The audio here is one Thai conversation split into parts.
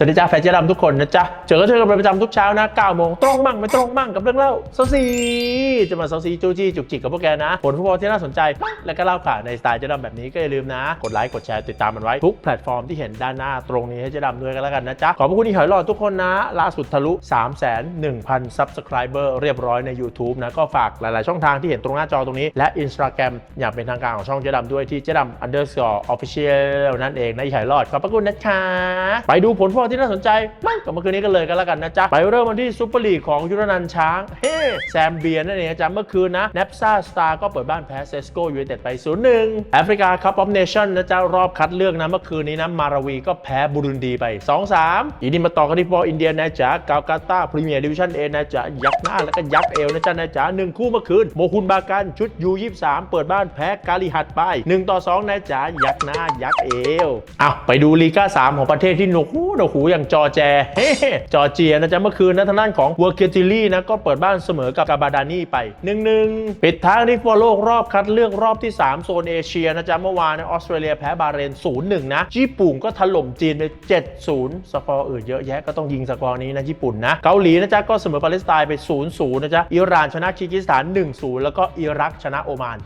สวัสดีจ้าแฟนเจดำทุกคนนะจ๊ะ เจอก็เจอกันเป็นประจำทุกเช้านะ9โมงตรงมั่งไม่ตรงมั่งกับเรื่องเล่าเซาซีจะมาเซาซีจูจี้จุกจิกกับพวกแกนะ ผลฟุตบอลที่น่าสนใจ และก็เล่าข่าวในสไตล์เจดำแบบนี้ก็อย่าลืมนะ กดไลค์กดแชร์ติดตามมันไว้ ทุกแพลตฟอร์มที่เห็นด้านหน้าตรงนี้ให้เจดำด้วยกันแล้วกันนะจ๊ะ ขอบพระคุณที่หอยหลอดทุกคนนะ ล่าสุดทะลุ 3 1 0 0 0 0 subscriber เรียบร้อยใน YouTube นะก็ฝากหลาย ๆ ช่องทางที่เห็นตรงหน้าจอตรงนี้และ Instagram อย่างเป็นทางการของช่องเจดำด้วยที่เจดำ underscore official นั่นเองนะหอยหลอดขอบพระคุณนะคะไปดูผลฟุตบอลที่น่าสนใจไม่กับมื่อคืนนี้กันเลยกันแล้วกันนะจ๊ะ ไปเริ่มวันที่ซูเปอร์ลีกของยุรนันช้าง เฮ้แซมเบียนั่นเองนะจ๊ะเมื่อคืนนะเนปซ่าสตาร์ก็เปิดบ้านแพ้เซสโกยูไนเต็ดไป 0-1แอฟริกาคัพออฟเนชั่นนะจ๊ะรอบคัดเลือกนะเมื่อคืนนี้นะมาราวีก็แพ้บุรุนดีไป 2-3อีนี้มาต่อกันที่บอลอินเดียนะจ๊ะกาลกาตาพรีเมียร์ดิวิชั่นเอนะจ๊ะยักหน้าแล้วก็ยักเอวนะจ๊ะนะจ๊ะหนึ่งคู่เมื่อคืนโมคุนบากันชุดยู23เปิดบ้านแพ้กาลิฮัดไป1ต่อ2นะจ๊ะยักหน้ายักเอวอ้าวไปดูลีก้า3ของประเทศที่หนกหูหนกหูอย่างจอแจจอเจียนะจ๊ะเมื่อคืนนะทางด้านของเวอร์เกติลี่นะก็เปิดบ้านเสมอกับกาบาดานี่ไป1-1ปิดท้ายที่ฟุตบอลโลกรอบคัดเลือกรอบที่ 3 โซนเอเชียนะจ๊ะเมื่อวานนะออสเตรเลียแพ้บาเรน 0-1 นะ ญี่ปุ่นก็ถล่มจีนไป 7-0 สกอร์อื่นเยอะแยะก็ต้องยิงสกอร์นี้นะญี่ปุ่นนะ เกาหลีนะจ๊ะก็เสมอปาเลสไตน์ไป 0-0 นะจ๊ะอิหร่านชนะคีร์กิสถาน 1-0 แล้วก็อิรักชนะโอมาน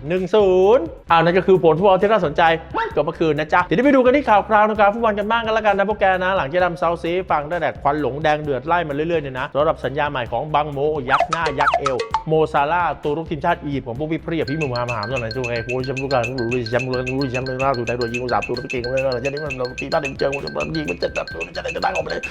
1-0อ่านั่นก็คือผลฟุตบอลที่น่าสนใจไม่กับเมื่อคืนนะจ๊ะเดี๋ยวไปดูกันที่ข่าวคราวนะครับฟุตบอลกันบ้างกันล้วกันนะพวกแกนะหลังจดำเซาซีฟังตั้งแต่ควันหลงแดงเดือดไล่มาเรื่อยๆเนี่ยนะสำหรับสัญญาใหม่ของบังโม ยักษ์หน้ายักษ์เอวโมซาลาตัวรุกทีมชาติอียิปต์ของพวกพี่เพรียพี่มือมหาหามตอนนั้นช่วงไอ้โค้ชแชมป์ลูกการรู้แชมป์เลยรู้แชมป์เลยล่าสุดได้โดยยิงสามตัวเก่งเลยนะจะได้มันเราตีบ้านเองเจอมันยิงมันเจ็ดแบบตัวจะได้จะได้ออกไปเลย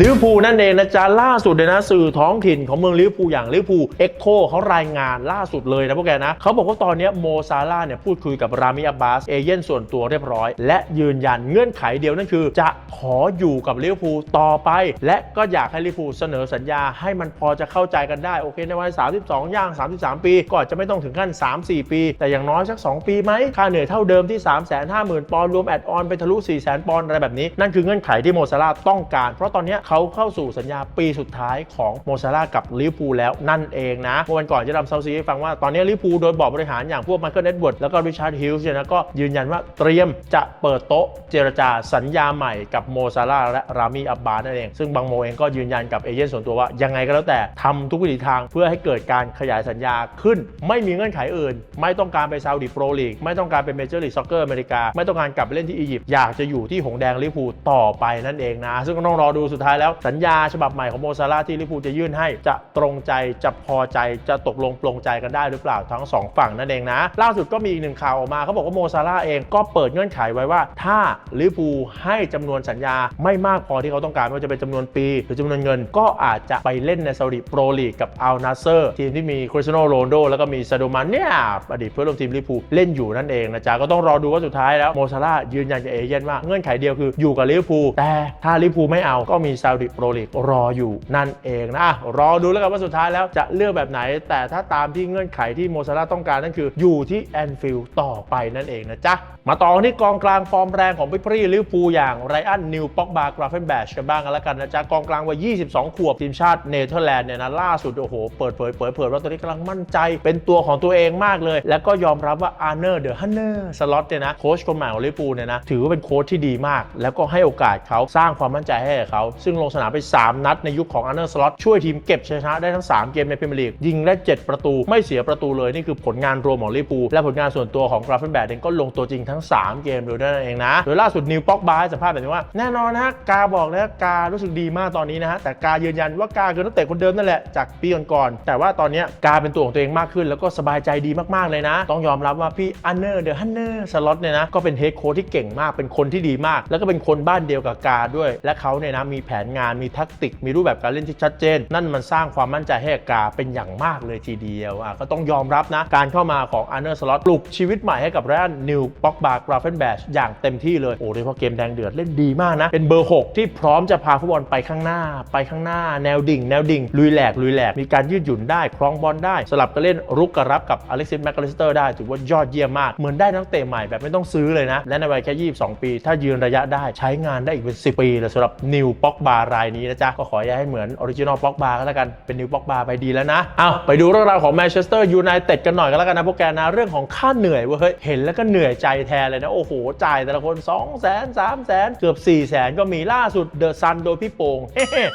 ลิเวอร์พูลนั่นเองนะจ๊ะล่าสุดเลยนะสื่อท้องถิ่นของเมืองลิเวอร์พูลอย่างลิเวอร์พูลเอ็กโคเขารายงานล่าสุดเลยนะพวกแกนะเขาบอกว่าตอนนี้โมซาลาเนี่ยพูดคุยกับรามิอับบาสเอเย่นส่วนตัวเรียบร้อย และยืนยันเงื่อนไขเดียวนั่นคือ จะขออยู่กับลิเวอร์พูลต่อไป และก็อยากให้ลิเวอร์พูลเสนอสัญญาให้มันพอจะเข้าใจกันได้โอเคในวัย 32 ย่าง 33 ปีก็อาจจะไม่ต้องถึงขั้น 3-4 ปี แต่อย่างน้อยสัก 2 ปีไหมค่าเหนื่อยเท่าเดิมที่ 350,000ปอนด์รวมแอดออนไปทะลุ400,000ปอนด์อะไรแบบนี้นั่นคือเงื่อนไขที่โมซาลาต้องการ เพราะตอนนี้เขาเข้าสู่สัญญาปีสุดท้ายของโมซาลากับลิเวอร์พูลแล้วนั่นเองนะเมื่อวันก่อนจะทำเซาซีให้ฟังว่าตอนนี้ลิเวอร์พูลโดยบอร์ดบริหารอย่างพวกไมเคิลเอ็ดเวิร์ดแล้วก็ริชาร์ดฮิลส์เนี่ยนะก็ยืนยันว่าเตรียมจะเปิดโต๊ะเจรจาสัญญาใหม่กับโมซาลาและรามีอับบาสนั่นเอง ซึ่งบางโมเองก็ยืนยันกับเอเย่นส่วนตัวว่ายังไงก็แล้วแต่ทำทุกวิถีทางเพื่อให้เกิดการขยายสัญญาขึ้น ไม่มีเงื่อนไขอื่น ไม่ต้องการไปซาอุดิโปรลีกไม่ต้องการเป็นเมเจอร์ลีกซ็อกเกอร์อเมริกาไม่ต้องการกลับไปเล่นที่อียิปต์อยากจะอยู่ที่หงแดงลิเวอร์พูลต่อไปนั่นเองนะ ซึ่งก็ต้องรอดูสุดท้ายแล้วสัญญาฉบับใหม่ของโมซาลาที่ลิเวอร์พูจะยื่นให้จะตรงใจจะพอใจจะตกลงปลงใจกันได้หรือเปล่าทั้งสองฝั่งนั่นเองนะ ล่าสุดก็มีอีกหนึ่งข่าวออกมาเขาบอกว่าโมซาลาเองก็เปิดเงื่อนไขไว้ว่า ถ้าลิเวอร์พูให้จำนวนสัญญาไม่มากพอที่เขาต้องการไม่ว่าจะเป็นจำนวนปี หรือจำนวนเงินก็อาจจะไปเล่นในซาอุดิโปรลีกกับอัลนาเซอร์ทีมที่มีคริสเตียโนโรนโดแล้วก็มีซาโดมันเนี่ยอดีตเพื่อนร่วมทีมลิเวอร์พูเล่นอยู่นั่นเองนะจ๊ะก็ต้องรอดูว่าสุดท้ายแล้วโมซาลายืนยันกับเอเย่นว่าเงื่อนไขเดียวคืออยู่กับลิพูแต่ถ้าลิพูไม่เอาก็มีซาอุดิโปรลีกรออยู่นั่นเองนะอะรอดูแล้วกันว่าสุดท้ายแล้วจะเลือกแบบไหน แต่ถ้าตามที่เงื่อนไขที่โมซาลาต้องการนั่นคืออยู่ที่แอนฟิลด์ต่อไปนั่นเองนะจ๊ะ มาต่อที่กองกลางฟอร์มแรงของพี่พรีลิวพูอย่างไรอันนิวป็อกบากราเฟนแบชกันบ้างกันแล้วกันนะจ๊ะ กองกลางวัย 22 ขวบทีมชาติเนเธอร์แลนด์เนี่ยนะล่าสุดโอ้โหเปิดเผยเผยเผยว่าตอนนี้กำลังมั่นใจ เป็นตัวของตัวเองมากเลย แล้วก็ยอมรับว่าอาร์เนอร์เดอะฮันเนอร์สล็อตเนี่ยนะโค้ชคนใหม่ของลิวพูเนี่ยนะถือว่าเป็นโค้ชที่ดีมาก แล้วก็ให้โอกาสเขาสร้างความมั่นใจให้เขาซึ่งลงสนามไป 3 นัดในยุคของอาร์เนอร์สล็อตช่วยทีมเก็บชัยชนะได้ทั้ง 3 เกมในพรีเมียร์ลีกยิงได้7ประตูไม่เสียประตูเลยนี่คือผลงานรวมของลิเวอร์พูและผลงานส่วนตัวของกราฟเฟนแบดเองก็ลงตัวจริงทั้ง 3 เกมเลยนั่นเองนะโดยล่าสุดนิวป็อกบาให้สัมภาษณ์แบบนี้ว่าแน่นอนนะกาบอกนะการู้สึกดีมากตอนนี้นะฮะแต่กายืนยันว่ากาคือนักเตะคนเดิมนั่นแหละจากปีก่อนๆแต่ว่าตอนเนี้ยกาเป็นตัวของตัวเองมากขึ้น แล้วก็สบายใจดีมากๆเลยนะ ต้องยอมรับว่าพี่อันเนอร์เดอะฮันเนอร์สล็อตเนี่ยนะก็เป็นเฮดโค้ชที่เก่งมากเป็นคนที่ดีมาก แล้วก็เป็นคนบ้านเดียวกับกาด้วย และเขาเนี่ยนะมีแผนงานมีแทักติก มีรูปแบบการเล่นที่ชัดเจน นั่นมันสร้างความมั่นใจให้กาเป็นอย่างมากเลยทีเดียวอะก็ต้องยอมรับนะ การเข้ามาของอันเนอร์สล็อตปลุกชีวิตใหม่ให้กับแรนนิวป็อกบาร์กราเฟนแบชอย่างเต็มที่เลยโอ้โดยเฉพาะเกมแดงเดือดเล่นดีมากนะ เป็นเบอร์ 6 ที่พร้อมจะพาฟุตบอลไปข้างหน้า ไปข้างหน้าแนวดิ่ง แนวดิ่ง ลุยแหลกลุยแหลกมีการยืดหยุ่นได้ครองบอลได้ สลับกันเล่นรุกกับรับกับอเล็กซิสแมคคาลิสเตอร์ได้ถือว่ายอดเยี่ยมมากเหมือนได้นักเตะใหม่แบบไม่ต้องซื้อเลยนะและในวัยแค่22 ปี ถ้ายืนระยะได้ใช้งานได้อีกเป็น10 ปีเลยสำหรับนิวป็อกบารายนี้นะจ๊ะ ก็ขออย่าให้เหมือนออริจินอลป็อกบาร์ก็แล้วกัน เป็นนิวป็อกบาร์ไปดีแล้วนะเอาไปดูเรื่องราวของแมนเชสเตอร์ยูไนเต็ดกันหน่อยก็แล้วกันนะพวกแกนะเรื่องของค่าเหนื่อยเว้ยเฮ้ยเห็นแล้วก็เหนื่อยใจแทนเลยนะ โอ้โห จ่ายแต่ละคน 2 0 0 0 0 0 3 0 0 0 0 เกือบ 4 0 0 0 0 ก็มีล่าสุดเดอะซันโดยพี่โป่ง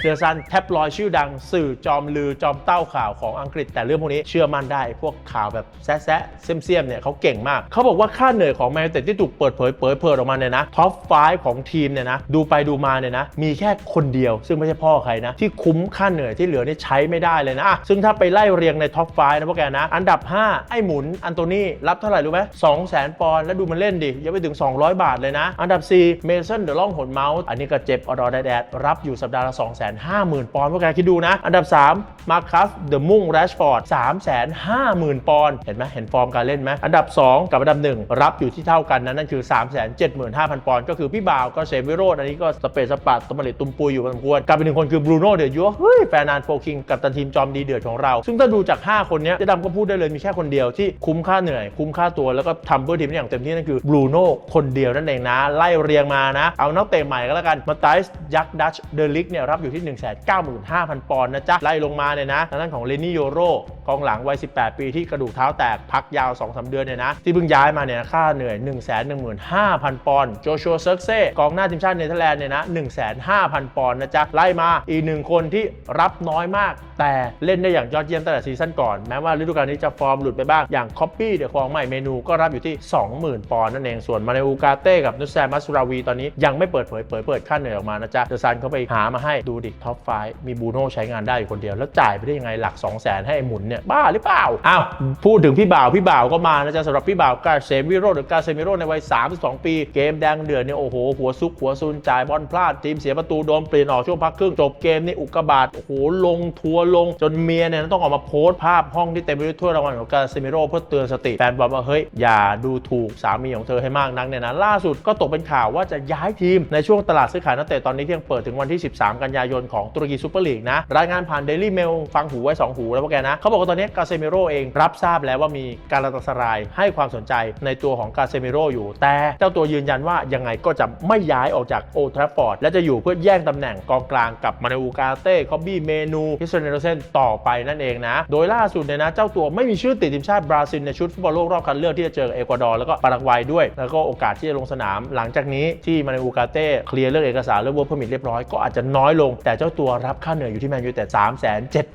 เดอะซันแท็บลอยชื่อดัง สื่อจอมลือจอมเต้าข่าวของอังกฤษ แต่เรื่องพวกนี้เชื่อมั่นได้พวกข่าวแบบแซะแซะเซียมเซียมๆเนี่ยเขาเก่งมากเขาบอกว่าค่าเหนื่อยของแมนยูไนเต็ดที่ถูกเปิดเผยเผยเผยออกมาเนี่ยนะท็อป5ของทีมเนี่ยนะดูไปดูมาเนี่ยนะมีแค่คนเดียว ซึ่งไม่ใช่พ่อใครนะ ที่คุ้มค่าเหนื่อยที่เหลือนี่ใช้ไม่ได้เลยนะ ซึ่งถ้าไปไล่เรียงในท็อป5นะพวกแกนะ อันดับ 5 ไอ้หมุนอันโตนี่รับเท่าไหร่รู้ไหม2 0 0 0 0 0ปอนด์แล้วดูมันเล่นดิยังไปถึง 200 บาทเลยนะ อันดับ 4 เมสันเดอะล่องหนเมาส์อันนี้ก็เจ็บอดอแดดรับอยู่สัปดาห์ละ2 5 0 0 0 0 ปอนด์พวกแกคิดดูนะ อันดับ 3 มาคัสเดอะมุ่งแรชฟอร์ด3 5 0 0 0 0 ปอนด์เห็นไหมเห็นฟอร์มการเล่นไหมอันดับ 2 กับอันดับ 1 รับอยู่ที่เท่ากันนะนั่นคือ 3 7 5 0 0 0 ปอนด์ก็คือพี่บ่าวก็เซมวิโรดอันนี้ก็สเปซสปัดตมริตุมปุยอยู่พอสมควรกับอีกหนึ่งคนคือบรูโน่เดอะยัวเฮ้ยแฟนนานโฟคิงกับตันทีมจอมดีเดือดของเรา ซึ่งถ้าดูจาก 5 คนนี้เจะดำก็พูดได้เลยมีแค่คนเดียวที่คุ้มค่าเหนื่อย คุ้มค่าตัวแล้วก็ทำเพื่อทีมอย่างเต็มที่นั่นคือบรูโน่คนเดียวนั่นเองนะ ไล่เรียงมานะ เอานักเตะใหม่ก็แล้วกันมาไตส์ยักษ์ดัชเดลิกเนี่ยรับอยู่ที่ 1 9 5 0 0 0 ปอนด์นะจ๊ะไล่ลงมาเนี่ยนะทางด้านของเลนี่โยโรกองหลังวัย 18 ปีที่กระดูกเท้าแตกพักยาว2-3เดือนเนี่ยนะที่เพิ่งย้ายมาเนี่ยค่าเหนื่อย 1 1 5 0 0 0 ปอนด์โจชัวเซิร์กเซ่กองหน้าทีมชาติเนเธอร์แลนด์เนี่ยนะ1 5 0 0 0ปอนด์นะจ๊ะ ไล่มาอีกหนึ่งคนที่รับน้อยมาก แต่เล่นได้อย่างยอดเยี่ยมตั้งแต่ซีซั่นก่อน แม้ว่าฤดูกาลนี้จะฟอร์มหลุดไปบ้าง อย่างคอปปี้เดอะฟองใหม่เมนูก็รับอยู่ที่ 20,000 ปอนด์นั่นเอง ส่วนมาในอูกาเต้กับนุสแซมัสราวีตอนนี้ยังไม่เปิดเผยเผยเปิดค่าเหนื่อยออกมานะจ๊ะเดอะซันเขาไปหามาให้ดูดิท็อปไฟมีบูโน่ใช้งานได้อยู่คนเดียว แล้วจ่ายไปได้ยังไงหลัก 2 0 0 0 0 0ให้ไอ้หมุนเนี่ยบ้าหรือเปล่าอ้าวพูดถึงพี่บ่าวพี่บ่าวก็มานะจ๊ะสำหรับพี่บ่าวกาเซมิโรหรือกาเซมิโรในวัย32 ปี เกมแดงเดือดเนี่ยโอ้โหหัวซุกหัวซุนจ่ายบอลพลาดทีมเสียประตูโดนเปลี่ยนออกช่วงพักครึ่งจบเกมนี่อุกกาบาตโอ้โหลงทัวลง จนเมียเนี่ยต้องออกมาโพสต์ภาพห้องที่เต็มไปด้วยถ้วยรางวัลของกาเซมิโรเพื่อเตือนสติแฟนบอลว่าเฮ้ยอย่าดูถูกสามีของเธอให้มากนักเนี่ยนะล่าสุดก็ตกเป็นข่าวว่าจะย้ายทีมในช่วงตลาดซื้อขายนักเตะตอนนี้ที่ยังเปิดถึงวันที่ 13 กันยายนของตุรกีซูเปอร์ลีกนะรายงานผ่านเดลี่เมลฟังหูไว้ 2 หูแล้วพวกแกนะเขาบอกว่าตอนนี้กาเซมิโรเองรับทราบแล้วว่ามีการาตาสรายให้ความสนใจในตัวของกาเซมิโรอยู่ แต่เจ้าตัวยืนยันว่ายังไงก็จะไม่ย้ายออกจากโอทราฟอร์ดและจะอยู่เพื่อแย่งตำแหน่งกองกลางกับมาเนอูกาเต้คอบบี้เมนูฮิสเซนเนอร์เซนต่อไปนั่นเองนะ โดยล่าสุดเนี่ยนะเจ้าตัวไม่มีชื่อติดทีมชาติบราซิลในชุดฟุตบอลโลกรอบคัดเลือกที่จะเจอเอกวาดอร์แล้วก็ปารากวัยด้วย แล้วก็โอกาสที่จะลงสนามหลังจากนี้ที่มาเนอูกาเต้เคลียร์เรื่องเอกสารเรื่องเวอร์พมิทเรียบร้อยก็อาจจะน้อยลง แต่เจ้าตัวรับค่าเหนื่อยอยู่ที่แมนยูแต่3 7 5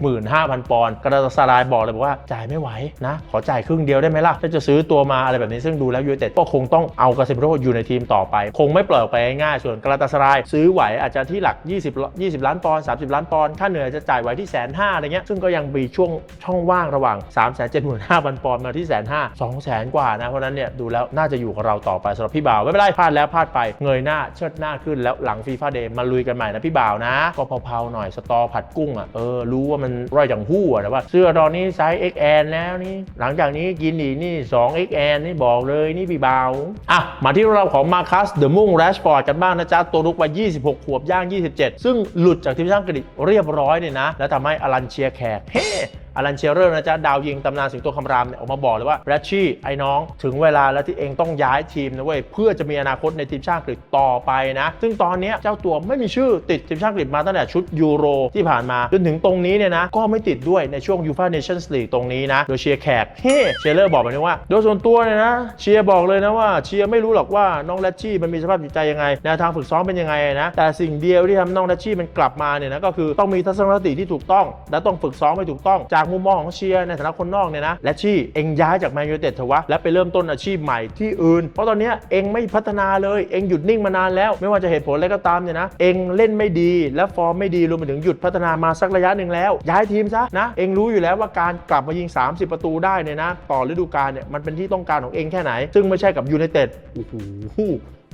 0 0 0 ปอนด์กระดาสลายบอกเลยบอกว่าจ่ายไม่ไหวนะขอจ่ายครึ่งเดียวได้ไหมล่ะถ้าจะซื้อตัวมาอะไรแบบนี้ซึ่งดูแล้วยูเต็ดก็คงต้องเอากาเซมิโรอยู่ในทีมต่อไป คงไม่ปล่อยออกไปง่ายๆส่วนกระดาสลายซื้อไหวอาจจะที่หลัก20 20 ล้านปอนด์30 ล้านปอนด์ค่าเหนื่อยจะจ่ายไหวที่แสนห้าอะไรเงี้ยซึ่งก็ยังมีช่วงช่องว่างระหว่าง 3 7 5 0 0 0ปอนด์มาที่แสนห้าสองแสนกว่านะ เพราะฉะนั้นเนี่ยดูแล้วน่าจะอยู่กับเราต่อไปสำหรับพี่บ่าว ไม่เป็นไรพลาดแล้วพลาดไปเงยหน้าเชิดหน้าขึ้นแล้วหลังฟีฟ่าเดย์มาลุยกันใหม่นะพี่บ่าวนะ ก็เผาๆหน่อยสตอผัดกุ้งอะเออรู้ว่ามันร่อยจังหู้อะแต่ว่าเสื้อตอนนี้ไซส์ XL แล้วนี่หลังจากนี้กินอีกนี่ 2 XL นี่บอกเลยนี่พี่บ่าวอะมาที่เราของมาคัสเดอะมุ่งแรชฟอร์ดกันบ้างนะจ๊ะตัวลุกวัย26 ขวบย่าง27 ซึ่งหลุดจากทีมชาติอังกฤษเรียบร้อยเนี่ยนะ แล้วทำให้อลันเชียแขกเฮ้ อลันเชียเรอร์นะจ๊ะดาวยิงตำนานสิงโตคำรามเนี่ยออกมาบอกเลยว่าแรชชี่ไอ้น้องถึงเวลาแล้วที่เองต้องย้ายทีมนะเว้ยเพื่อจะมีอนาคตในทีมชาติอังกฤษต่อไปนะ ซึ่งตอนนี้เจ้าตัวไม่มีชื่อติดทีมชาติอังกฤษมาตั้งแต่ชุดยูโรที่ผ่านมาจนถึงตรงนี้เนี่ยนะก็ไม่ติดด้วยในช่วงยูฟ a เนชั่นส์ลีกตรงนี้นะโดยเชียร์แขกเฮ้เชียร์เลอร์บอกแบบนี้ว่าโดยส่วนตัวเนี่ยนะเชียร์บอกเลยนะว่าเชียร์ไม่รู้หรอกว่าน้องแรชชี่มันมีสภาพจิตใจยังไงแนวทางฝึกซ้อมเป็นยังไงนะแต่สิ่งเดียวที่ทำน้องแรชชี่มันกลับมาเนี่ยนะก็คือต้องมีทัศนคติที่ถูกต้อง และต้องฝึกซ้อมให้ถูกต้องจากมุมมองของเชียร์ในฐานะคนนอกเนี่ยนะและชี่เองย้ายจากแมนยูเต็ดเถอะวะและไปเริ่มต้นอาชีพใหม่ที่อื่น เพราะตอนเนี้ยเองไม่พัฒนาเลยเองหยุดนิ่งมานานแล้ว ไม่ว่าจะเหตุผลอะไรก็ตามเนี่ยนะเองเล่นไม่ดีและฟอร์มไม่ดีรวมไปถึงหยุดพัฒนามาสักระยะหนึ่งแล้ว ย้ายทีมซะนะเองรู้อยู่แล้วว่าการกลับมายิง 30 ประตูได้เนี่ยนะต่อฤดูกาลเนี่ยมันเป็นที่ต้องการของเองแค่ไหน ซึ่งไม่ใช่กับยูไนเต็ดโอ้โห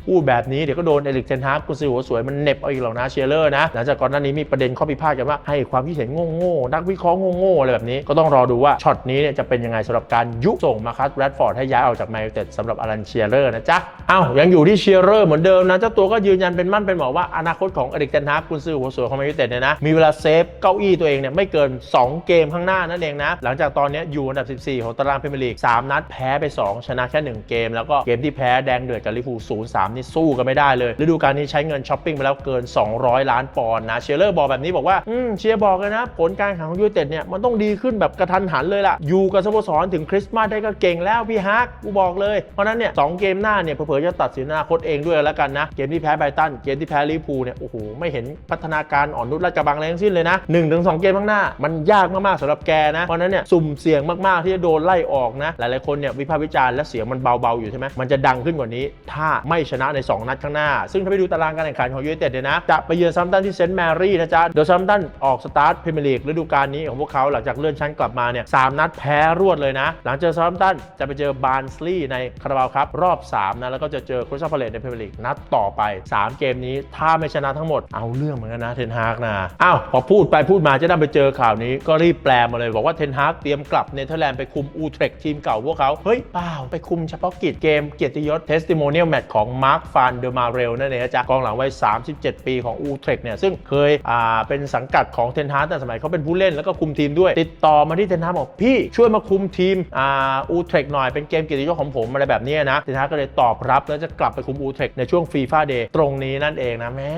พูดแบบนี้เดี๋ยวก็โดนเอลิกเทนฮากกุนซือหัวสวยมันเน็บเอาอีกหรอกนะเชียร์เลอร์นะหลังจากก่อนหน้านี้มีประเด็นข้อพิพาทกันว่าให้ความคิดเห็นโง่ๆนักวิเคราะห์โง่ๆอะไรแบบนี้ก็ต้องรอดูว่าช็อตนี้เนี่ยจะเป็นยังไงสำหรับการยุส่งมาคัสแรดฟอร์ดให้ย้ายออกจากแมนยูเต็ดสำหรับอลันเชียร์เลอร์นะจ๊ะอ้าวยังอยู่ที่เชียร์เลอร์เหมือนเดิมนะเจ้าตัวก็ยืนยันเป็นมั่นเป็นหมอว่าอนาคตของเอลิกเทนฮากกุนซือหัวสวยของแมนยูเต็ดเนี่ยนะมีเวลาเซฟเก้าอี้ตัวเองเนี่ยไม่เกิน 2 เกมข้างหน้านั่นเองนะหลังจากตอนนี้อยู่อันดับ 14 ของตารางพรีเมียร์ลีก3นัดแพ้ไป 2 ชนะแค่ 1 เกม แล้วก็เกมที่แพ้แดงเดือดกับลิเวอร์พูล0-3 3 นี่สู้กันไม่ได้เลยฤดูกาลนี้ใช้เงินช้อปปิ้งไปแล้วเกิน 200 ล้านปอนด์นะเชลเลอร์บอกแบบนี้บอกว่าอืมเชียร์บอกเลยนะ ผลการแข่งของยูเต็ดเนี่ยมันต้องดีขึ้นแบบกระทันหันเลยล่ะ อยู่กับสโมสรถึงคริสต์มาสได้ก็เก่งแล้วพี่ฮักกูบอกเลย เพราะนั้นเนี่ยสองเกมหน้าเนี่ยเผลอๆจะตัดสินอนาคตเองด้วยแล้วกันนะ เกมที่แพ้ไบรตันเกมที่แพ้ลิเวอร์พูลเนี่ยโอ้โหไม่เห็นพัฒนาการอ่อนนุชราชกระบังอะไรทั้งสิ้นเลยนะ1นถึงสเกมข้างหน้า มันยากมากๆสำหรับแกนะเพราะฉะนั้นเนี่ยสุ่มเสี่ยงมากๆที่จะโดนไล่ออกนะหลายๆคนเนี่ยวิพากษ์วิจารณ์และเสียงมันเบาๆอยู่ใช่ไหมมันจะดังขึ้นกว่านี้ ถ้าไม่ชนะใน 2 นัดข้างหน้า ซึ่งถ้าไปดูตารางการแข่งขันของยูไนเต็ดเนี่ยนะ จะไปเยือนซัมตันที่เซนต์แมรี่นะจ๊ะโดยซัมตันออกสตาร์ทพรีเมียร์ลีกฤดูกาลนี้ของพวกเขาหลังจากเลื่อนชั้นกลับมาเนี่ยสามนัดแพ้รวดเลยนะ หลังเจอซัมตันจะไปเจอบาร์นสลีย์ในคาราบาวครับรอบ3นะแล้วก็จะเจอคริสตัลพาเลตในพรีเมียร์ลีกนัดต่อไป 3 เกมนี้ถ้าไม่ชนะทั้งหมดเอาเรื่องเหมือนกันนะเทนฮากนะอ้าวพอพูดไปพูดมาจะได้ไปเจอข่าวนี้ก็รีบแปลมาเลยบอกว่าเทนฮากเตรียมกลับเนเธอร์แลนด์ไปคุมอูเทรกทีมเก่าพวกเขาเฮ้ยเปล่าไปคุมเฉพาะกิจเกมเกียรติยศเทสติโมเนียลแมตช์ของมาาร์คฟานเดอมาเรลนั่นเองนะจ๊ะกองหลังวัย 37 ปีของอูเทรกเนี่ยซึ่งเคยอ่าเป็นสังกัดของเทนฮากตั้งแต่สมัยเขาเป็นผู้เล่นแล้วก็คุมทีมด้วย ติดต่อมาที่เทนฮากบอกพี่ช่วยมาคุมทีมอ่าอูเทรกหน่อยเป็นเกมกียรติยศของผมอะไรแบบนี้นะเทนฮากก็เลยตอบรับแล้วจะกลับไปคุมอูเทรกในช่วงฟีฟ่าเดย์ตรงนี้นั่นเองนะแม่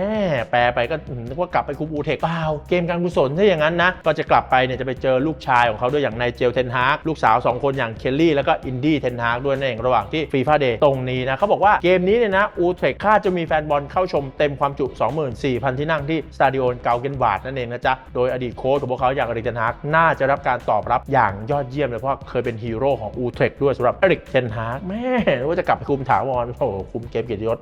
แปลไปก็นึกว่ากลับไปคุมอูเทรกเปล่าเกมการกุศลถ้าอย่างนั้นนะก็จะกลับไปเนี่ยจะไปเจอลูกชายของเขาด้วยอย่างนายเจลเทนฮากลูกสาว 2 คนอย่างเคลลี่แล้วก็อินดี้เทนฮากด้วยนั่นเองระหว่างที่ฟีฟ่าเดย์ตรงนี้นะเขาบอกว่าเกมนี้เนี่ยนะอูเทรกคาดจะมีแฟนบอลเข้าชมเต็มความจุ 24,000 ที่นั่งที่สตาดิโอนเกาเกนวาดนั่นเองนะจ๊ะ โดยอดีตโค้ชของพวกเขาอย่างอริกเทนฮากน่าจะรับการตอบรับอย่างยอดเยี่ยมเลยเพราะเคยเป็นฮีโร่ของอูเทรกด้วยสำหรับเอริกเทนฮากแม่ว่าจะกลับไปคุมถาวรโอ้โหคุมเกมเกียรติยศ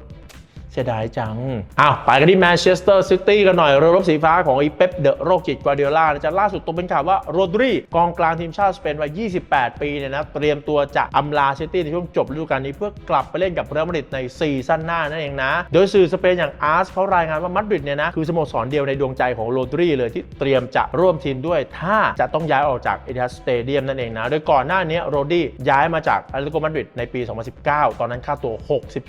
เสียดายจัง อ้าว ไปกันที่แมนเชสเตอร์ซิตี้กันหน่อย เรือรบสีฟ้าของอีเป๊ปเดอะโรคจิตกวาเดียล่านะจะล่าสุดตัวเป็นข่าวว่าโรดรีกองกลางทีมชาติสเปนวัย 28 ปีเนี่ยนะ เตรียมตัวจะอำลาซิตี้ในช่วงจบฤดูกาลนี้เพื่อกลับไปเล่นกับเรอัลมาดริดในซีซั่นหน้านั่นเองนะ โดยสื่อสเปนอย่างอาร์สเขารายงานว่ามาดริดเนี่ยนะคือสโมสรเดียวในดวงใจของโรดรีเลยที่เตรียมจะร่วมทีมด้วยถ้าจะต้องย้ายออกจากเอทิฮัดสเตเดียมนั่นเองนะ โดยก่อนหน้านี้โรดรีย้ายมาจากอาร์ติโกมาดริดในปี 2019 ตอนนั้นค่าตัว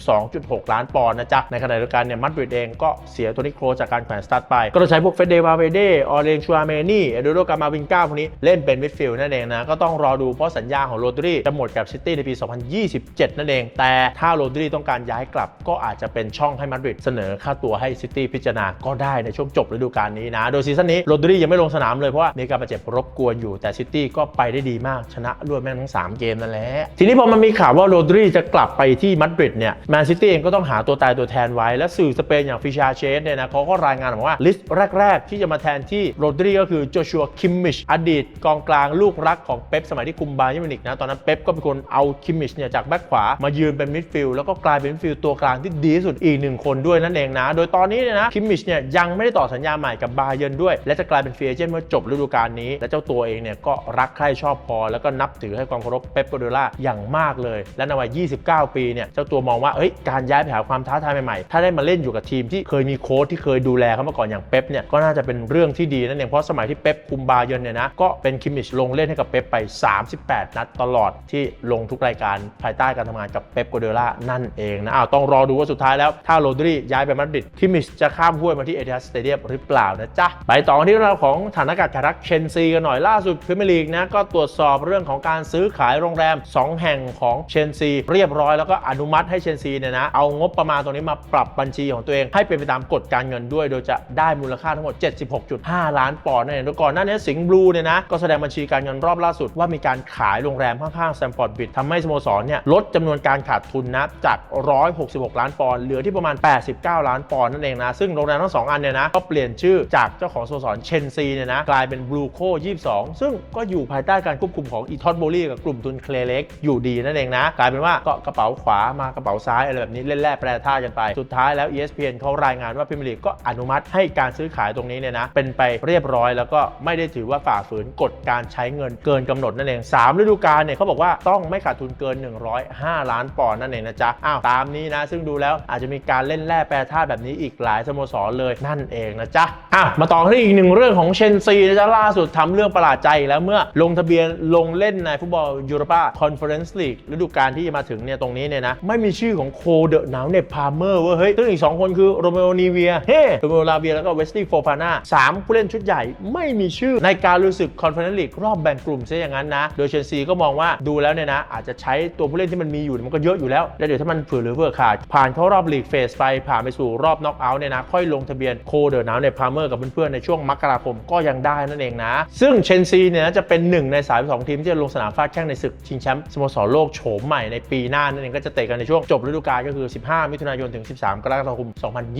62.6 ล้านปอนด์นะจ๊ะในขณะเดียวกันเนี่ยมาดริดเองก็เสียโทนี่โครจากการแขวนสตาร์ทไป ก็ต้องใช้พวกเฟเดวาเวเดออเรนชัวเมนี่เอโดโดกามาวิงก้าพวกนี้เล่นเป็นมิดฟิลด์นั่นเองนะก็ต้องรอดูเพราะสัญญาของโรดรีจะหมดกับซิตี้ในปี 2027 นั่นเอง แต่ถ้าโรดรีต้องการย้ายกลับ ก็อาจจะเป็นช่องให้มาดริดเสนอค่าตัวให้ซิตี้พิจารณาก็ได้ในช่วงจบฤดูกาลนี้นะ โดยซีซั่นนี้โรดรียังไม่ลงสนามเลยเพราะว่ามีการบาดเจ็บรบกวนอยู่แต่ซิตี้ก็ไปได้ดีมากชนะรวดแม่งทั้ง 3 เกมนั่นแหละทีนี้พอมันมีข่าวว่าโรดรีจะกลับไปที่มาดริดเนี่ยแมนซิตี้เองก็ต้องหาตัวตายตัวแทนไว้ และสื่อสเปนอย่างฟิชาเชสเนี่ยนะเขาก็รายงานบอกว่าลิสต์แรก ๆ ที่จะมาแทนที่โรดรีก็คือโจชัวคิมมิชอดีตกองกลางลูกรักของเป๊ปสมัยที่คุมบาเยิร์นมิวนิกนะตอนนั้นเป๊ปก็เป็นคนเอาคิมมิชเนี่ยจากแบ็คขวามายืนเป็นมิดฟิลด์แล้วก็กลายเป็นมิดฟิลด์ตัวกลางที่ดีที่สุดอีกหนึ่งคนด้วยนั่นเองนะ โดยตอนนี้เนี่ยนะคิมมิชเนี่ยยังไม่ได้ต่อสัญญาใหม่กับบาเยิร์นด้วย และจะกลายเป็นฟรีเอเจนต์เมื่อจบฤดูกาลนี้ และเจ้าตัวเองเนี่ยก็รักใคร่ชอบพอ แล้วก็นับถือให้ความเคารพเป๊ปโกเดล่าอย่างมากเลย และในวัย 29 ปีเนี่ยเจ้าตัวมองว่าเอ้ยการย้ายไปหาความท้าทายใหม่ๆ ถ้าได้มาเล่นอยู่กับทีมที่เคยมีโค้ชที่เคยดูแลเขามาก่อนอย่างเป๊ปเนี่ยก็น่าจะเป็นเรื่องที่ดีนั่นเองเพราะสมัยที่เป๊ปคุมบาเยิร์นเนี่ยนะก็เป็นคิมมิชลงเล่นให้กับเป๊ปไป 38 นัดตลอดที่ลงทุกรายการภายใต้การทำงานกับเป๊ปโกเดล่านั่นเองนะอ้าวต้องรอดูว่าสุดท้ายแล้วถ้าโรดรีย้ายไปมาดริดคิมมิชจะข้ามห้วยมาที่เอทิฮัดสเตเดียมหรือเปล่านะจ๊ะไปต่อที่เราของฐานอากาศรักเชนซีกันหน่อยล่าสุดพรีเมียร์ลีกนะก็ตรวจสอบเรื่องของการซื้อขายโรงแรม 2 แห่งของเชนซีเรียบร้อยแล้วก็อนุมัติให้เชนซีเนี่ยนะเอางบประมาณตรงนี้มาปรับบัญชีของตัวเองให้เป็นไปตามกฎการเงินด้วย โดยจะได้มูลค่าทั้งหมด 76.5 ล้านปอนด์นั่นเองโดยก่อนหน้านี้สิงห์บลูเนี่ยนะก็แสดงบัญชีการเงินรอบล่าสุดว่ามีการขายโรงแรมข้างๆแซมฟอร์ดบิดทำให้สโมสรเนี่ยลดจำนวนการขาดทุนนะจาก 166 ล้านปอนด์เหลือที่ประมาณ 89 ล้านปอนด์นั่นเองนะซึ่งโรงแรมทั้งสองอันเนี่ยนะก็เปลี่ยนชื่อจากเจ้าของสโมสรเชนซีเนี่ยนะกลายเป็นบลูโค22 ซึ่งก็อยู่ภายใต้การควบคุมของอีทอตโบลี่กับกลุ่มทุนเคลเล็กอยู่ดีนั่นเองนะกลายเป็นว่าก็กระเป๋าขวามากระเป๋าซ้ายอะไรแบบนี้เล่นแร่แปรธากันไปสุดท้ายแล้ว ESPN เขารายงานว่าพรีเมียร์ลีกก็อนุมัติให้การซื้อขายตรงนี้เนี่ยนะเป็นไปเรียบร้อย แล้วก็ไม่ได้ถือว่าฝ่าฝืนกฎการใช้เงินเกินกำหนดนั่นเองสามฤดูกาลเนี่ยเขาบอกว่าต้องไม่ขาดทุนเกิน 105 ล้านปอนด์นั่นเองนะจ๊ะอ้าวตามนี้นะซึ่งดูแล้วอาจจะมีการเล่นแร่แปรธาตุแบบนี้อีกหลายสโมสรเลยนั่นเองนะจ๊ะอะมาต่อที่อีกหนึ่งเรื่องของเชนซีนะจ๊ะล่าสุดทำเรื่องประหลาดใจแล้วเมื่อลงทะเบียนลงเล่นในฟุตบอลยูโรปาคอนเฟอเรนซ์ลีกฤดูกาลที่จะมาถึงเนี่ยตรงนี้เนี่ยนะไม่มีชื่อของโคเดอะหนาวเนปพาเมออร์เว้ยเฮ้ยซึ่งอีก 2 คนคือโรเมโอนีเวียเฮ้โรเมโอลาเวียแล้วก็เวสลีย์โฟฟาน่าสามผู้เล่นชุดใหญ่ไม่มีชื่อในการรู้สึกคอนเฟอเรนซ์ลีกรอบแบ่งกลุ่มซะอย่างนั้นนะ โดยเชลซีก็มองว่าดูแล้วเนี่ยนะ อาจจะใช้ตัวผู้เล่นที่มันมีอยู่มันก็เยอะอยู่แล้ว แล้วเดี๋ยวถ้ามันเผื่อหรือเผื่อขาด ผ่านเข้ารอบลีกเฟสไป ผ่านไปสู่รอบน็อกเอาท์เนี่ยนะ ค่อยลงทะเบียนโคเดอร์นาวในพาร์เมอร์กับเพื่อนๆในช่วงมกราคมก็ยังได้นั่นเองนะ ซึ่งเชลซีเนี่ยจะเป็นหนึ่งในสายสองทีมที่จะลงสนามฟาดแข่งในศึกชิงแชมป์สโมสรโลกโฉมใหม่ในปีหน้านั่นเองก็จะเตะกันในช่วงจบฤดูกาลก็คือ 15 มิถุนายนถึง13 กรกฎาคม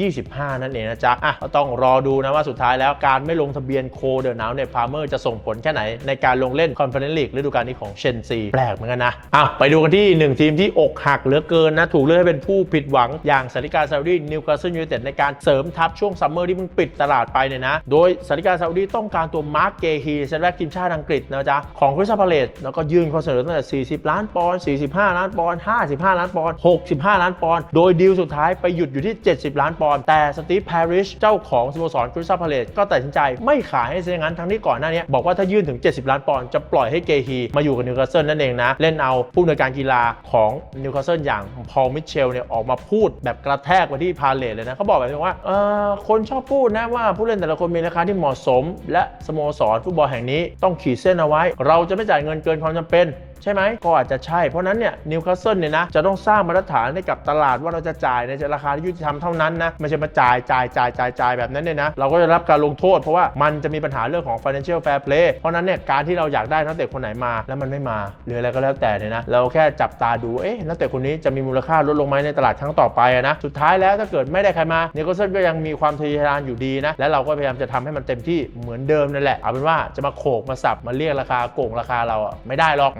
2025 นั่นเองนะจ๊ะอะก็ต้องรอดูนะว่าสุดท้ายแล้วการไม่ลงทะเบียนโคเดอร์นาวในพาร์เมอร์จะส่งผลแค่ไหนในการลงเล่นคอนเฟอเรนซ์ลีกฤดูกาลนี้ของเชลซีแปลกเหมือนกันนะอะไปดูกันที่หนึ่งทีมที่อกหักเหลือเกินนะถูกเลือกให้เป็นผู้ผิดหวังอย่างสาริกาซาอุดีนิวคาสเซิลยูไนเต็ดในการเสริมทัพช่วงซัมเมอร์ที่เพิ่งปิดตลาดไปเนี่ยนะโดยสาริกาซาอุดีต้องการตัวมาร์กเกฮีเซนแบ็กทีมชาติอังกฤษนะจ๊ะของคริสตัลพาเลตแล้วก็ยื่นข้อเสนอตั้งแต่ 40 ล้านปอนด์45 ล้านปอนด์55 ล้านปอนด์65 ล้านปอนด์โดยดีลสุดท้ายไปหยุดอยู่ที่ 70 ล้านปอนด์แต่สตีฟแพริชเจ้าของสโมสรคริสตัลพาเลตก็ตัดสินใจไม่ขายให้เซงั้นทั้งที่ก่อนหน้านี้บอกว่าถ้ายื่นถึง 70 ล้านปอนด์จะปล่อยให้เกฮีมาอยู่กับนิวคาสเซิลนั่นเองนะ เล่นเอาผู้อำนวยการกีฬาของนิวคาสเซิลอย่างพอลมิเชลเนี่ยออกมาพูดแบบกระแทกไปที่พาเลตเลยนะเขาบอกแบบนี้ว่าเออคนชอบพูดนะว่าผู้เล่นแต่ละคนมีราคาที่เหมาะสม และสโมสรฟุตบอลแห่งนี้ต้องขีดเส้นเอาไว้ เราจะไม่จ่ายเงินเกินความจำเป็น ใช่ไหมก็อาจจะใช่ เพราะนั้นเนี่ยนิวคาสเซิลเนี่ยนะจะต้องสร้างมาตรฐานให้กับตลาดว่าเราจะจ่ายในราคาที่ยุติธรรมเท่านั้นนะไม่ใช่มาจ่ายจ่ายจ่ายจ่ายจ่ายแบบนั้นเนี่ยนะเราก็จะรับการลงโทษเพราะว่ามันจะมีปัญหาเรื่องของ financial fair play เพราะนั้นเนี่ยการที่เราอยากได้นักเตะคนไหนมาแล้วมันไม่มาหรืออะไรก็แล้วแต่เนี่ยนะเราแค่จับตาดูเอ๊ะนักเตะคนนี้จะมีมูลค่าลดลงไหมในตลาดครั้งต่อไปนะสุดท้ายแล้วถ้าเกิดไม่ได้ใครมานิวคาสเซิลก็ยังมีความทะเยอทะยานอยู่ดีนะและเราก็พยายามจะทำให้มันเต็มที่เหมือนเดิมนั่นแหละเอาเป็นว่าจะมาโขกมาสับมาเรียกราคาโกงราคาเราอะไม่ได้หรอก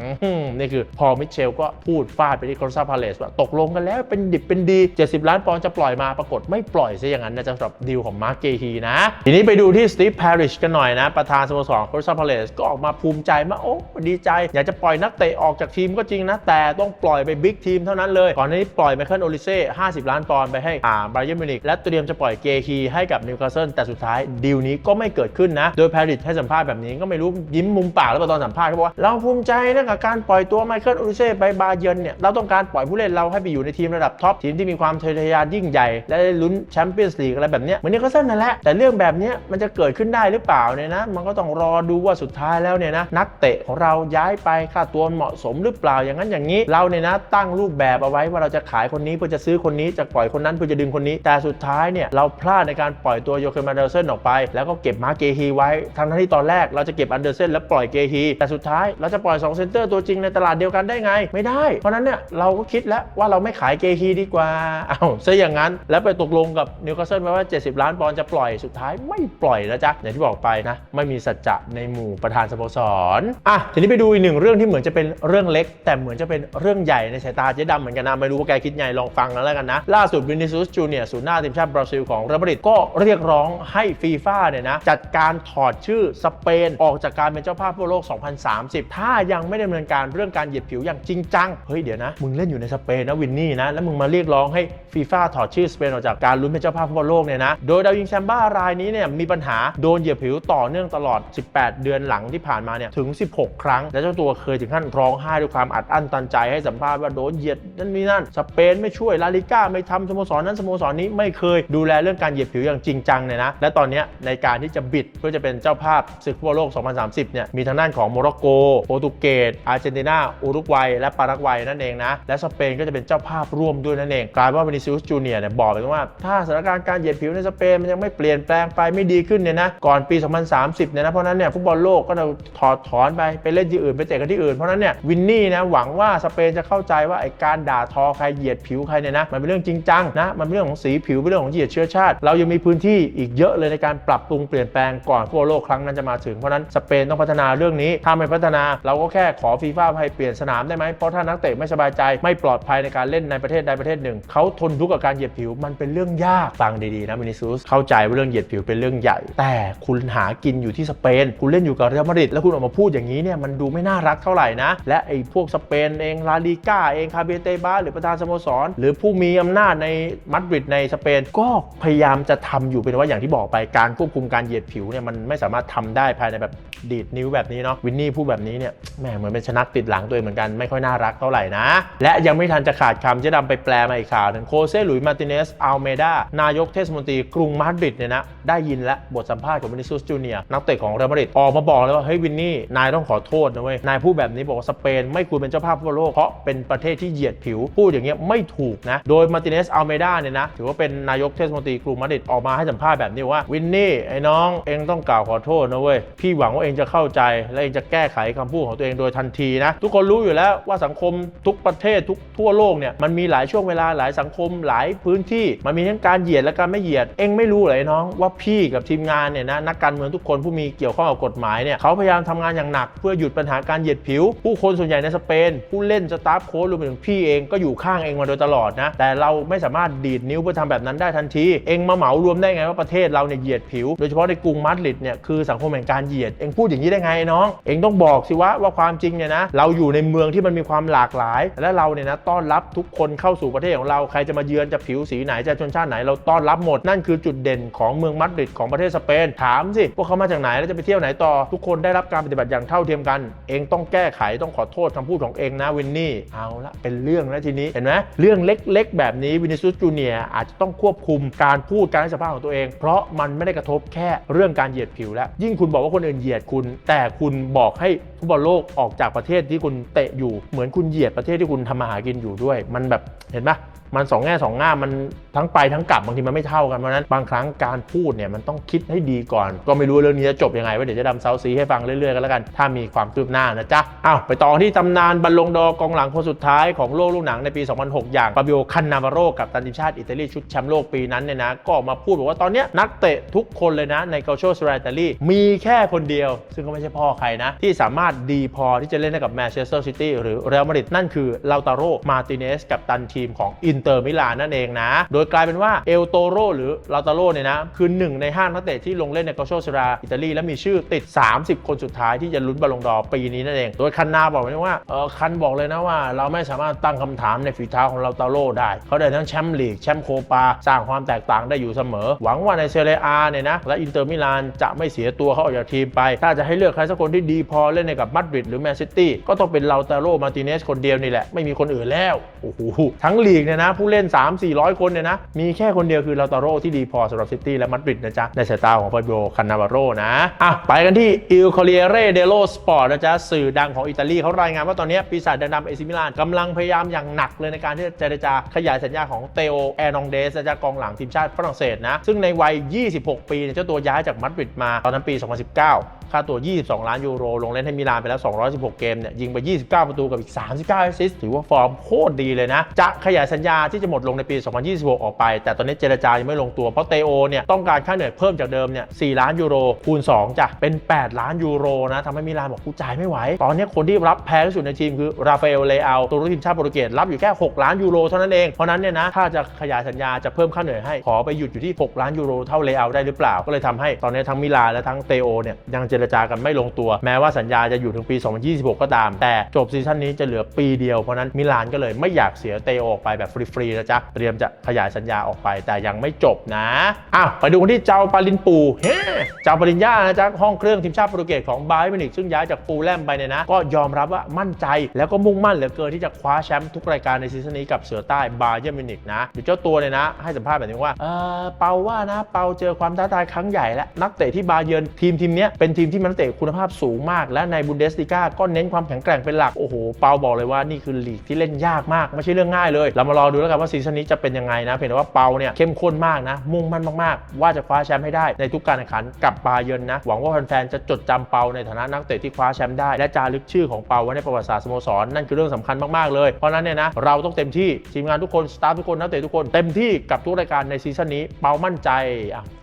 นี่คือพอมิเชลก็พูดฟาดไปที่คอนซาพาเลสว่าตกลงกันแล้วเป็นดิบเป็นดี 70 ล้านปอนด์จะปล่อยมาปรากฏไม่ปล่อยซะอย่างนั้นนะสำหรับดีลของมาร์เกฮีนะ ทีนี้ไปดูที่สตีฟแพริชกันหน่อยนะ ประธานสโมสรคอนซาพาเลสก็ออกมาภูมิใจมาโอ้ดีใจ อยากจะปล่อยนักเตะออกจากทีมก็จริงนะ แต่ต้องปล่อยไปบิ๊กทีมเท่านั้นเลย ก่อนหน้านี้ปล่อยไมเคิลโอลิเซ่50 ล้านปอนด์ไปให้อ่าไบรอันมิวนิกและเตรียมจะปล่อยเกฮีให้กับนิวคาสเซิลแต่สุดท้ายดีลนี้ก็ไม่เกิดขึ้นนะ โดยแพริชให้สัมภาษณ์แบบนี้ก็ไม่รู้ยิ้มมุมปากหรือเปล่าตอนสัมภาษณ์เขาบอกว่าเราภูมิใจนะกับการปล่อยตัวไมเคิลโอลิเซ่ไปบาเยิร์นเนี่ยเราต้องการปล่อยผู้เล่นเราให้ไปอยู่ในทีมระดับท็อปทีมที่มีความทะเยอทะยานยิ่งใหญ่ และได้ลุ้นแชมเปี้ยนส์ลีกอะไรแบบเนี้ยเหมือนนิวคาสเซิลนั่นแหละแต่เรื่องแบบเนี้ยมันจะเกิดขึ้นได้หรือเปล่าเนี่ยนะมันก็ต้องรอดูว่าสุดท้ายแล้วเนี่ยนะนักเตะของเราย้ายไปค่าตัวเหมาะสมหรือเปล่าอย่างนั้นอย่างนี้เราเนี่ยนะตั้งรูปแบบเอาไว้ว่าเราจะขายคนนี้เพื่อจะซื้อคนนี้จะปล่อยคนนั้นเพื่อจะดึงคนนี้ แต่สุดท้ายเนี่ยเราพลาดในการปล่อยตัวโยเคนมาเดลเซนออกไป แล้วก็เก็บมาเกฮีไว้ทั้งที่ตอนแรกเราจะเก็บอันเดอร์เซนแล้วปล่อยเกฮีแต่สุดท้ายเราจะปล่อย2เซนเตอร์ตัวจริงในตลาดเดียวกันได้ไง ไม่ได้ เพราะนั้นเนี่ยเราก็คิดแล้วว่าเราไม่ขายเกฮีดีกว่าเอ้าซะอย่างนั้นแล้วไปตกลงกับนิวคาสเซิลไว้ว่า 70 ล้านปอนด์จะปล่อยสุดท้ายไม่ปล่อยแล้วจ้ะอย่างที่บอกไปนะ ไม่มีสัจจะในหมู่ประธานสโมสรอะทีนี้ไปดูอีกหนึ่งเรื่องที่เหมือนจะเป็นเรื่องเล็ก แต่เหมือนจะเป็นเรื่องใหญ่ในสายตาเจ๊ดำเหมือนกันนะไม่รู้ว่าแกคิดไงลองฟังกันแล้วกันนะ ล่าสุดวินิซูสจูเนียร์ศูนย์หน้าทีมชาติบราซิลของเรอัลมาดริดก็เรียกร้องให้ฟีฟ่าเนี่ยนะจัดการถอดชื่อสเปนออกจากการเป็นเจ้าภาพฟุตบอลโลก 2030 ถ้ายังไม่ดำเนินการเรื่องการเหยียดผิวอย่างจริงจัง เฮ้ยเดี๋ยวนะ มึงเล่นอยู่ในสเปนนะวินนี่นะ แล้วมึงมาเรียกร้องให้ฟีฟ่าถอดชื่อสเปนออกจากการลุ้นเป็นเจ้าภาพฟุตบอลโลกเนี่ยนะ โดยดาวยิงแชมบ้ารายนี้เนี่ยมีปัญหาโดนเหยียดผิวต่อเนื่องตลอด 18 เดือนหลังที่ผ่านมาเนี่ยถึง 16 ครั้ง และเจ้าตัวเคยถึงขั้นร้องไห้ด้วยความอัดอั้นตันใจให้สัมภาษณ์ว่าโดนเหยียดนั่นนี่นั่นสเปนไม่ช่วยลาลิก้าไม่ทำสโมสรนั้นสโมสรนี้ไม่เคยดูแลเรื่องการเหยียดผิวอย่างจริงจังเนี่ยนะและตอนนี้ในการที่จะบิดเพื่อจะเป็นเจ้าภาพศึกฟุตบอลโลก 2030 เนี่ยมีทางด้านของโมร็อกโกโปรตุเกสอาร์เจนตินา อุรุกวัย และปารากวัยนั่นเองนะ และสเปนก็จะเป็นเจ้าภาพร่วมด้วยนั่นเอง กลายเป็นว่าวินิซิอุสจูเนียร์เนี่ยบอกไปว่า ถ้าสถานการณ์การเหยียดผิวในสเปนมันยังไม่เปลี่ยนแปลงไปไม่ดีขึ้นเนี่ยนะ ก่อนปี 2030 เนี่ยนะ เพราะนั้นเนี่ยฟุตบอลโลกก็จะถอดถอนไปไปเล่นที่อื่นไปเตะกันที่อื่น เพราะนั้นเนี่ยวินนี่นะหวังว่าสเปนจะเข้าใจว่าไอ้การด่าทอใครเหยียดผิวใครเนี่ยนะมันเป็นเรื่องจริงจังนะมันเป็นเรื่องของสีผิวเป็นเรื่องของเหยียดเชื้อชาติ เรายังมีพื้นที่อีกเยอะเลยในการปรับปรุงเปลี่ยนแปลงก่อนฟุตบอลโลกครั้งนั้นจะมาถึงเพราะนั้นสเปนต้องพัฒนาเรื่องนี้ถ้าไม่พัฒนาเราก็แค่ขอฟีฟ่าให้เปลี่ยนสนามได้ไหมเพราะถ้านักเตะไม่สบายใจไม่ปลอดภัยในการเล่นในประเทศใดประเทศหนึ่งเขาทนทุกข์กับการเหยียดผิวมันเป็นเรื่องยากฟังดีๆนะวินิซูสเข้าใจว่าเรื่องเหยียดผิวเป็นเรื่องใหญ่ แต่คุณหากินอยู่ที่สเปน คุณเล่นอยู่กับเรอัลมาดริดแล้วคุณออกมาพูดอย่างนี้เนี่ยมันดูไม่น่ารักเท่าไหร่นะ และไอ้พวกสเปนเองลาลิก้าเองคาเบเตบาหรือประธานสโมสร หรือผู้มีอำนาจในมาดริดในสเปน ก็พยายามจะทำอยู่เป็นว่าอย่างที่บอกไปการควบคุมการเหยียดผิวเนี่ยมันไม่สามารถทำได้ภายในแบบดีดนิ้วแบบนี้เนาะวินนี่พูดแบบนี้เนี่ยแหมเหมือนเป็นชนะนักติดหลังตัวเองเหมือนกันไม่ค่อยน่ารักเท่าไหร่นะ และยังไม่ทันจะขาดคำเจะดำไปแปลมาอีกข่าวหนึ่งโคเซหลุยส์มาร์ติเนสอัลเมดานายกเทศมนตรีกรุงมาดริดเนี่ยนะได้ยินและบทสัมภาษณ์ของวินิซูสจูเนียนักเตะของเรอัลมาดริดออกมาบอกเลยว่าเฮ้ยวินนี่นายต้องขอโทษนะเว้ยนายพูดแบบนี้บอกว่าสเปนไม่ควรเป็นเจ้าภาพฟุตบอลโลกเพราะเป็นประเทศที่เหยียดผิวพูดอย่างเงี้ยไม่ถูกนะโดยมาร์ติเนสอัลเมดาเนี่ยนะถือว่าเป็นนายกเทศมนตรีกรุงมาดริดออกมาให้สัมภาษณ์แบบนี้ว่าวินนี่ไอ้น้องเองต้องกล่าวขอโทษนะเว้ยพี่หวังว่าเองจะเข้าใจและเองจะแก้ไขคำพูดของตัวเองโดยทันทีนะ ทุกคนรู้อยู่แล้วว่าสังคมทุกประเทศทุกทั่วโลกเนี่ยมันมีหลายช่วงเวลาหลายสังคมหลายพื้นที่ มันมีทั้งการเหยียดและการไม่เหยียด เองไม่รู้เหรอไอ้น้องว่าพี่กับทีมงานเนี่ยนะนักการเมืองทุกคนผู้มีเกี่ยวข้องกับกฎหมายเนี่ยเขาพยายามทำงานอย่างหนัก เพื่อหยุดปัญหาการเหยียดผิว ผู้คนส่วนใหญ่ในสเปน ผู้เล่นสตาฟโค้ชรวมไปถึงพี่เองก็อยู่ข้างเองมาโดยตลอดนะแต่เราไม่สามารถดีดนิ้วเพื่อทำแบบนั้นได้ทันที เองมาเหมารวมได้ไงว่าประเทศเราเนี่ยเหยียดผิว โดยเฉพาะในกรุงมาดริดเนี่ยคือสังคมแห่งการเหยียด เองพูดอย่างนี้ได้ไงน้อง เองต้องบอกสิว่าว่าความจริงเนี่ยนะเราอยู่ในเมืองที่มันมีความหลากหลาย และเราเนี่ยนะต้อนรับทุกคนเข้าสู่ประเทศของเราใครจะมาเยือนจะผิวสีไหนจะชนชาติไหนเราต้อนรับหมดนั่นคือจุดเด่นของเมืองมาดริดของประเทศสเปนถามสิพวกเขามาจากไหนแล้วจะไปเที่ยวไหนต่อ ทุกคนได้รับการปฏิบัติอย่างเท่าเทียมกัน เองต้องแก้ไขต้องขอโทษคำพูดของเองนะวินนี่เอาละเป็นเรื่องแล้วทีนี้เห็นไหมเรื่องเล็กๆ แบบนี้วินิซูสจูเนียอาจจะต้องควบคุมการพูดการให้สัมภาษณ์ของตัวเอง เพราะมันไม่ได้กระทบแค่เรื่องการเหยียดผิวแล้วยิ่งคุณบอกว่าคนอื่นเหยียดคุณ แต่คุณบอกให้ฟุตบอลโลกออกจากประเทศที่คุณเตะอยู่เหมือนคุณเหยียดประเทศที่คุณทำมาหากินอยู่ด้วย มันแบบเห็นปะ มันสองแง่สองง่ามมันทั้งไปทั้งกลับบางทีมันไม่เท่ากันเพราะนั้นบางครั้งการพูดเนี่ยมันต้องคิดให้ดีก่อน ก็ไม่รู้เรื่องนี้จะจบยังไงว่าเดี๋ยวจะดำเซาซีให้ฟังเรื่อยๆกันแล้วกันถ้ามีความคืบหน้านะจ๊ะอ้าวไปต่อที่ตำนานบอลลงดอร์กองหลังคนสุดท้ายของโลกลูกหนังในปี 2006 อย่างฟาบิโอคันนาวาโรกับตันทีมชาติอิตาลีชุดแชมป์โลกปีนั้นเนี่ยนะก็ออกมาพูดบอกว่าตอนนี้นักเตะทุกคนเลยนะในเกาโชสราอิตาลีมีแค่คนเดียว ซึ่งก็ไม่ใช่พ่อใครนะ ที่สามารถดีพอที่จะเล่นให้กับแมนเชสเตอร์ซิตี้หรือเรอัลมาดริดนั่นคือลาตาโรมาติเนสกับตันทีมของอินเตอร์มิลานนั่นเองนะ โดยกลายเป็นว่าเอลโตโรหรือลาตาโรเนี่ยนะ คือหนึ่งในห้านักเตะที่ลงเล่นในเกาโชสราอิตาลีและมีชื่อติด 30 คนสุดท้ายที่จะลุ้นบอลลงดอปีนี้นั่นเอง โดยคันนาบอกไว้ว่าเออคันบอกเลยนะว่า เราไม่สามารถตั้งคำถามในฝีเท้าของลาตาโรได้ เขาได้ทั้งแชมป์ลีกแชมป์โคปาสร้างความแตกต่างได้อยู่เสมอ หวังว่าในเซเรียอาเนี่ยนะและอินเตอร์มิลานจะไม่เสียตัวเขาออกจากทีมไป ถ้าจะให้เลือกใครสักคนที่ดีพอเล่นในกับมาดริดหรือแมนซิตี้ก็ต้องเป็นลาตาโรมาติเนสคนเดียวนี่แหละไม่มีคนอื่นแล้วโอ้โหทั้งลีกเนี่ยนะผู้เล่น 3 400 คนเนี่ยนะ มีแค่คนเดียวคือลาตาโรที่ดีพอสำหรับซิตี้และมาดริดนะจ๊ะ ในสายตาของฟาบิโอคันาวาโรนะ อะ ไปกันที่อิลคอเลียเรเดโลสปอร์ตนะจ๊ะ สื่อดังของอิตาลีเขารายงานว่าตอนนี้ปีศาจแดงดำเอซิมิลานกำลังพยายามอย่างหนักเลยในการที่จะเจรจาขยายสัญญาของเตโอแอนองเดสนะจ๊ะกองหลังทีมชาติฝรั่งเศสนะซึ่งในวัย 26 ปีเนี่ยเจ้าตัวย้ายจากมาดริดมาตอนนั้นปี 2019 ค่าตัว 22 ล้านยูโร ลงเล่นให้มิลานไปแล้ว 216 เกมเนี่ยยิงไป 29 ประตูกับอีก 39 แอสซิสต์ถือว่าฟอร์มโคตรดีเลยนะ จะขยายสัญญาที่จะหมดลงในปี 2026 ออกไป แต่ตอนนี้เจรจายังไม่ลงตัวเพราะเตโอเนี่ยต้องการค่าเหนื่อยเพิ่มจากเดิมเนี่ย 4 ล้านยูโรคูณ 2จ้ะเป็น 8 ล้านยูโรนะทำให้มิลานบอกกูจ่ายไม่ไหว ตอนนี้คนที่รับแพงที่สุดในทีมคือราฟาเอลเลอาตัวรุกทีมชาติโปรตุเกสรับอยู่แค่ 6 ล้านยูโรเท่านั้นเองเพราะนั้นเนี่ยนะถ้าจะขยายสัญญาจะเพิ่มค่าเหนื่อยให้ขอไปหยุดอยู่ที่ 6 ล้านยูโรเท่าเลอาได้หรือเปล่าก็เลยทำให้ตอนนี้ทั้งมิลานและทั้งเตโอเนี่ยยังเจรรจากันไม่ลงตัว แม้ว่าสัญญาจะอยู่ถึงปี 2026 ก็ตาม แต่จบซีซั่นนี้จะเหลือปีเดียว เพราะนั้นมิลานก็เลยไม่อยากเสียเตโอออกไปแบบฟรีๆนะจ๊ะ เตรียมจะขยายสัญญาออกไป แต่ยังไม่จบนะอ้าวไปดูกันที่เจ้าปาลินปูเฮ้เจ้าปาลินย่านะจ๊ะห้องเครื่องทีมชาติโปรตุเกสของบายร์มินิกซึ่งย้ายจากฟูแลมไปเนี่ยนะ ก็ยอมรับว่ามั่นใจแล้วก็มุ่งมั่นเหลือเกินที่จะคว้าแชมป์ทุกรายการในซีซั่นนี้กับเสือใต้บายร์มินิกนะเดี๋ยวเจ้าตัวเนี่ยนะ ให้สัมภาษณ์แบบนี้ว่าเออเปาว่านะเปาเจอความท้าทายครั้งใหญ่แล้วนักเตะที่บาเยิร์นทีมทีมเนี้ยเป็นทีมที่มีนักเตะคุณภาพสูงมาก และในบุนเดสลิก้าก็เน้นความแข็งแกร่งเป็นหลัก โอ้โห เปาบอกเลยว่านี่คือลีกที่เล่นยากมาก ไม่ใช่เรื่องง่ายเลย เรามารอดูแล้วกันว่าซีซั่นนี้จะเป็นยังไงนะ เพียงแต่ว่าเปาเนี่ยเข้มข้นมากนะ มุ่งมั่นมากๆ ว่าจะคว้าแชมป์ให้ได้ในทุกการแข่งขันกับบาเยิร์นนะ หวังว่าแฟนๆ จะจดจำเปาในฐานะนักเตะที่คว้าแชมป์ได้ และจารึกชื่อของเปาไว้ในประวัติศาสตร์สโมสร นั่นคือเรื่องสำคัญมากๆ เลย เพราะนั้นเนี่ยนะ เราต้องเต็มที่ ทีมงานทุกคน สตาฟทุกคน นักเตะทุกคน เต็มที่กับทุกรายการในซีซั่นนี้ เปามั่นใจ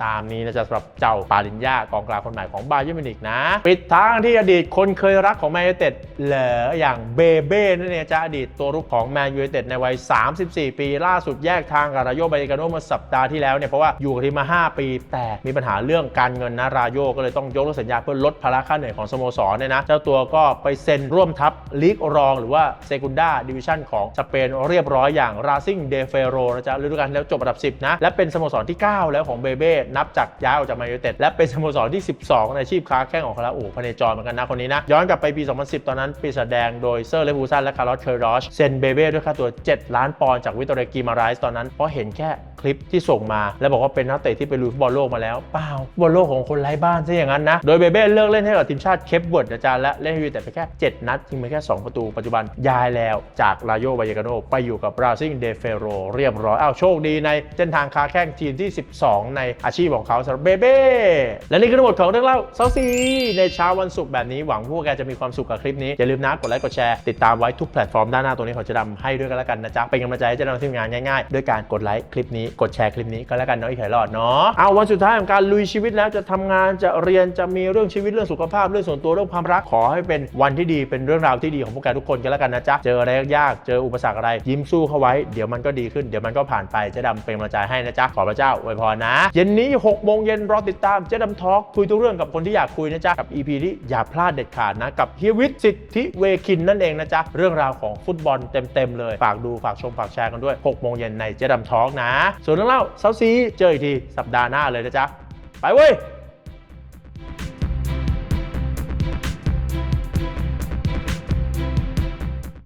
ตามนี้นะจ๊ะสำหรับเจ้าปาลินยากองกลางคนใหม่ของบาเยิร์นมิวนิกนะ ปิดทางที่อดีตคนเคยรักของแมนยูเต็ดเหลืออย่างเบเบ้นั่นเองจ้ะอดีตตัวรุกของแมนยูเต็ดในวัย 34 ปี ล่าสุดแยกทางกับรายโยไบกาโนเมื่อสัปดาห์ที่แล้วเนี่ยเพราะว่าอยู่กับทีมมา 5 ปี แต่มีปัญหาเรื่องการเงินนะรายโยก็เลยต้องยกเลิกสัญญาเพื่อลดภาระค่าเหนื่อยของสโมสรเนี่ยนะเจ้าตัวก็ไปเซ็นร่วมทัพลีกรอง หรือว่าเซกุนดาดิวิชั่นของสเปนเรียบร้อยอย่างราซิงเดเฟโรนะจ๊ะฤดูกาลแล้วจบอันดับ 10 นะ และเป็นสโมสรที่ 9 แล้วของเบเบ้นับจากย้ายออกจากแมนยูเต็ดและเป็นสโมสรที่ 12 ในอาชีพค้าแข้งของเขาแล้วโอ้พเนจรเหมือนกันนะคนนี้นะย้อนกลับไปปี 2010 ตอนนั้นปีศาจแดงโดยเซอร์เลฟูซันและคาร์ลอสเคอร์รอชเซนเบเบ้ด้วยค่าตัว 7 ล้านปอนด์จากวิตเตอร์กีมาไรส์ตอนนั้นเพราะเห็นแค่คลิปที่ส่งมา แล้วบอกว่าเป็นนักเตะที่ไปลุยฟุตบอลโลกมาแล้วเปล่าฟุตบอลโลกของคนไร้บ้านซะอย่างนั้นนะโดยเบเบ้เลิกเล่นให้กับทีมชาติเคปเวิร์ดอาจารย์และเล่นให้ยูไนเต็ดไปแค่ 7 นัดยิงไปแค่ 2 ประตูปัจจุบันย้ายแล้วจากลาโยบายกาโนไปอยู่กับบราซิลเดเฟโรเรียบร้อยอ้าวโชคดีในเส้นทางค้าแข้งทีมที่ 12 ในอาชีพของเขาสำหรับเบเบ้และนี่คือทั้งหมดของเรื่องเล่าเซาซีในเช้าวันศุกร์แบบนี้หวังพวกแกจะมีความสุขกับคลิปนี้ อย่าลืมนะกดไลค์กดแชร์ ติดตามไว้ทุกแพลตฟอร์มด้านหน้าตรงนี้ของเจะดำให้ด้วยกันแล้วกันนะจ๊ะเป็นกำลังใจให้เจะดำทีมงานง่ายๆด้วยการกดไลค์คลิปนี้กดแชร์คลิปนี้ก็แล้วกันเนาะอีกไข่รอดเนาะเอาวันสุดท้ายของการลุยชีวิตแล้วจะทำงานจะเรียนจะมีเรื่องชีวิตเรื่องสุขภาพเรื่องส่วนตัวเรื่องความรักขอให้เป็นวันที่ดีเป็นเรื่องราวที่ดีของพวกแกทุกคนกันแล้วกันนะจ๊ะเจออะไรยากเจออุปสรรคอะไรยิ้มสู้เข้าไว้เดี๋ยวมันก็ดีขึ้นเดี๋ยวมันก็ผ่านไปเจ๊ดำเป็นกำลังใจให้นะจ๊ะขอพระเจ้าอวยพรนะ เย็นนี้6โมงเย็นรอติดตามเจ๊ดำทอล์กคุยทุกเรื่องกับคนที่อยากคุยนะจ๊ะ กับ EP ที่อย่าพลาดเด็ดขาดนะ กับเฮียวิทย์สิทธิเวคินนั่นเองนะจ๊ะ เรื่องราวของฟุตบอลเต็ม ๆ เลย ฝากดูฝากชมฝากแชร์กันด้วย6โมงเย็นในเจ๊ดำท้องนะ ส่วนเรื่องเล่าเซาซีเจออีกทีสัปดาห์หน้าเลยนะจ๊ะไปเว้ย